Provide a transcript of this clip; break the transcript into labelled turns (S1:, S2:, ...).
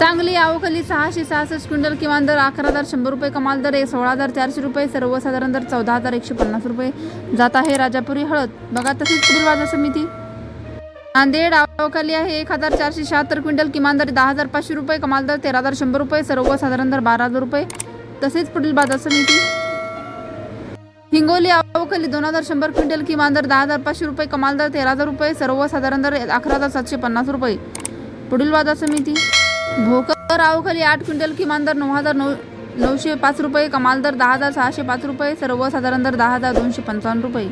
S1: सांगली आवखली सहाशे सहासष्ट क्विंटल किमान दर अकरा हजार शंभर रुपये कमाल दर आहे सोळा हजार चारशे रुपये सर्वसाधारण दर चौदा हजार एकशे पन्नास रुपये जात आहे राजापुरी हळद. बघा तसेच पुढील बाजार समिती? नांदेड आवखाली आहे एक हजार चारशे शहात्तर क्विंटल किमान दर दहा हजार पाचशे रुपये कमाल दर तेरा हजार शंभर रुपये सर्वसाधारण दर बारा हजार रुपये. तसेच पुढील बाजार समिती? हिंगोली आवखली दोन हजार शंभर क्विंटल किमान दर दहा हजार पाचशे रुपये कमाल दर तेरा हजार रुपये सर्वसाधारण दर अकरा हजार सातशे पन्नास रुपये. पुढील बाजार समिती? भोकर आवखाली आठ क्विंटल किमान दर नऊ हजार नऊ नऊशे पाच रुपये कमाल दर दहा हजार सहाशे पाच रुपये सर्वसाधारण दर दहा हजार दोनशे पंचावन्न रुपये.